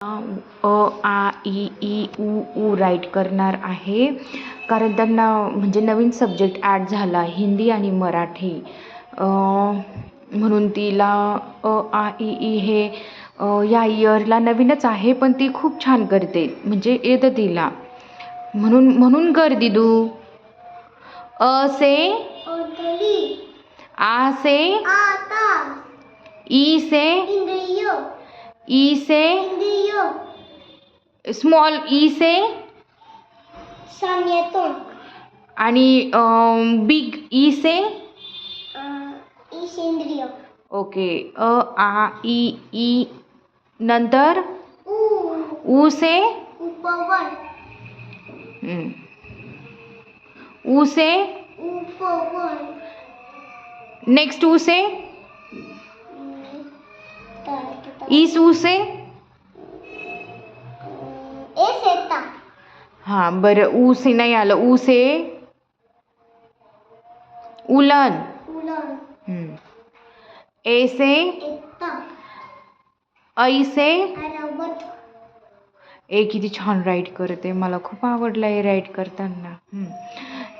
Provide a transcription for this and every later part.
अ आ इ E उ ऊ write करणार आहे. कारण त्यांना म्हणजे नवीन सब्जेक्ट ॲड झाला हिंदी आणि मराठी. म्हणून तिला अ आ इ ई हे या इयरला नवीनच आहे पण ती खूप छान करते. म्हणजे येतं तिला. म्हणून म्हणून कर दिदू. अ से? आ से? ई से? ई से स्मॉल ई से आणि बिग ई से ओके अ आ ई ई नंतर उ। ऊ से उपवन। हम्म. ऊ से उपवन। नेक्स्ट ऊ से ईस ऊ से? ए सेता हां बरं ऊ से नाही आलं ऊ से? उलन। उलन। हम्म. ए से? एता ऐ से? अरवत ए किती छान राईट करते मला खूप आवडलं आहे राईट करताना. हम्म.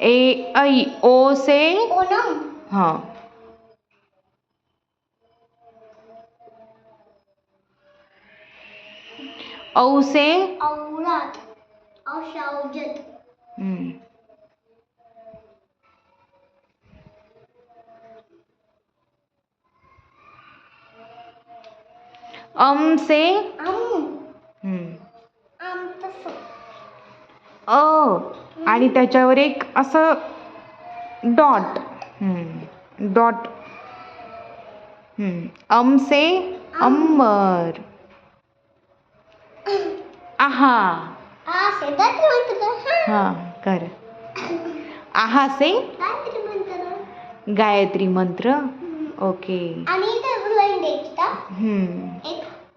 ए ऐ ओ से? ओनम। हां. औ से औरात हम्म. अम से आम हम्म. अ आणि त्याच्यावर एक असं डॉट. डॉट. अम से अंबर. आहा. हां कर. आहा से? गायत्री मंत्र गायत्री मंत्र? ओके.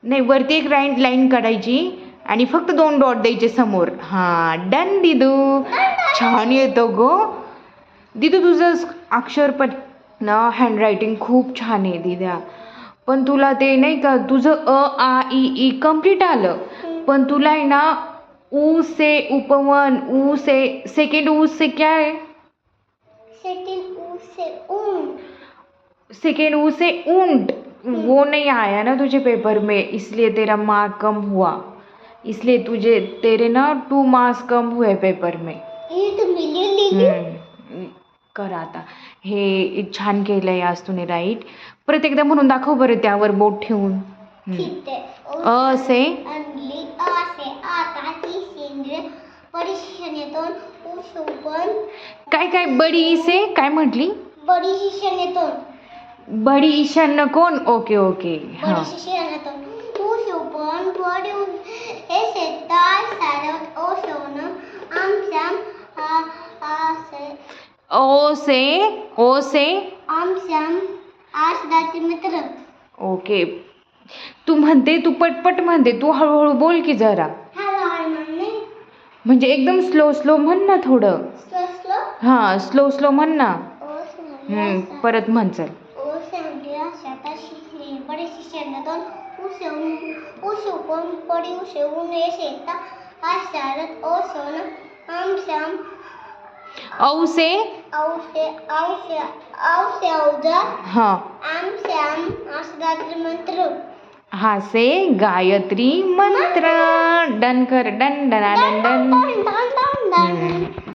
नाही वरती एक लाईन लाईन काढायची आणि फक्त दोन डॉट द्यायचे समोर. हां डन दिदू. छान येतं गो. दिदू तुझं अक्षर पण ना हँडरायटिंग खूप छान आहे दिद्या. पण तुला ते नाही का तुझं अ आ ई ई कंप्लीट आलं. पण तुला आहे ना ऊ से उपवन ऊ से सेकंड ऊ से क्या है सेकंड उ से ऊन सेकेंड ऊ से ऊंट. वो नहीं आया ना तुझे पेपर में इसलिए तेरा मार्क कम हुआ. इसलिए तुझे तेरे ना टू मार्क्स कम हुए पेपर में. ये तो मिली. कर आता. हे छान केलंय आज तुने राईट. परत एकदा म्हणून दाखव बरं त्यावर बोट ठेवून. ठीक आहे अ से अंडली आ से आता ती सेंद्रिय परिशिक्षणातून उशोपन काय काय? बडी से काय म्हटली? बडी शिक्षणातून बडी ईशान्य कोण ओके ओके. हां. बडी शिक्षणातून उशोपन बडी हे सारवत ओशोन ओ से ओ से। आमच्याम आस दाती मित्र। ओके. तू म्हणते तू पटपट म्हणते तू हळूहळू बोल की जरा. हॅलो हाय म्हणणे म्हणजे एकदम स्लो स्लो म्हण ना थोडं. Slow slow? हां स्लो स्लो म्हण ना. ओ हम्म, परत म्हण चल. ओ सेंद्रिय शेतात शिकणे बडे शिक्षणातून उशेवून उशोपन पडी उशेवून हे शेता आज शाळेत ओ सोन आम श्याम औ से औषे औषे औषे अवजार हां. आम श्याम आसदात्री मंत्र. हा से गायत्री मंत्र. डन कर डन डना. Done done